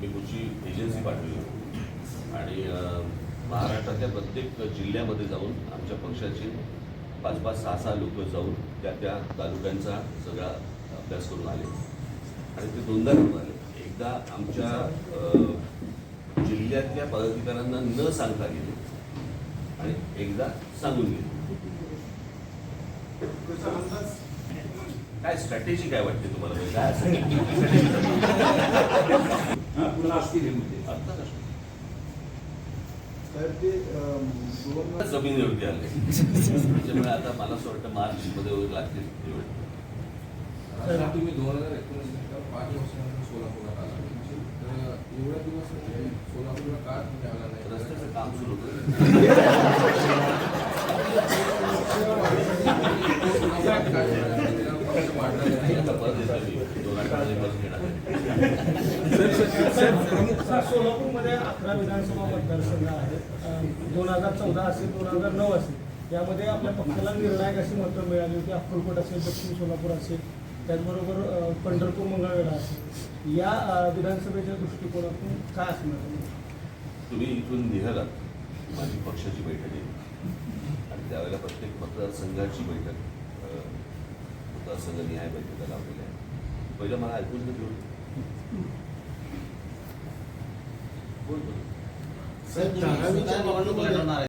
मी कुठची एजन्सी पाठवली. आणि महाराष्ट्रातल्या प्रत्येक जिल्ह्यामध्ये जाऊन आमच्या पक्षाचे पाच पाच सहा सहा लोक जाऊन त्या त्या तालुक्यांचा सगळा अभ्यास करून आले. आणि ते दोनदा करून आले. एकदा आमच्या जिल्ह्यातल्या पदाधिकाऱ्यांना न सांगता गेले. आणि एकदा सांगून गेले. काय स्ट्रॅटेजी काय वाटते तुम्हाला? काय पुन्हा असतील हे मुद्दे असेल साहेब ते अम, दोन जमिनीवरती आले त्याच्यामुळे आता मला असं वाटतं मार्च मध्ये वगैरे लागतील निवड. तुम्ही दोन हज़ार एकोणीस पाच वर्षानंतर सोलापूरला आला तर एवढ्या दिवस सोलापूरला का आला नाही रस्त्याचं काम सुरू होतं सोलापूरमध्ये अकरा विधानसभा मतदारसंघ आहेत दोन हजार चौदा असेल दोन हजार नऊ असेल यामध्ये आपल्या पक्षाला निर्णायक अशी मतं मिळाली होती अक्कलकोट असेल दक्षिण सोलापूर असेल त्याचबरोबर पंढरपूर मंगळवेढा असेल या विधानसभेच्या दृष्टिकोनातून काय असणार तुम्ही इथून निघालात माझी पक्षाची बैठक आहे. आणि त्यावेळेला प्रत्येक मतदारसंघाची बैठक. अ, मतदारसंघ न्याय बैठका लावलेल्या आहे. पहिलं मला ऐकून तर घेऊन बोल बोल. साहेब धारावीच्या निवडणुकीमध्ये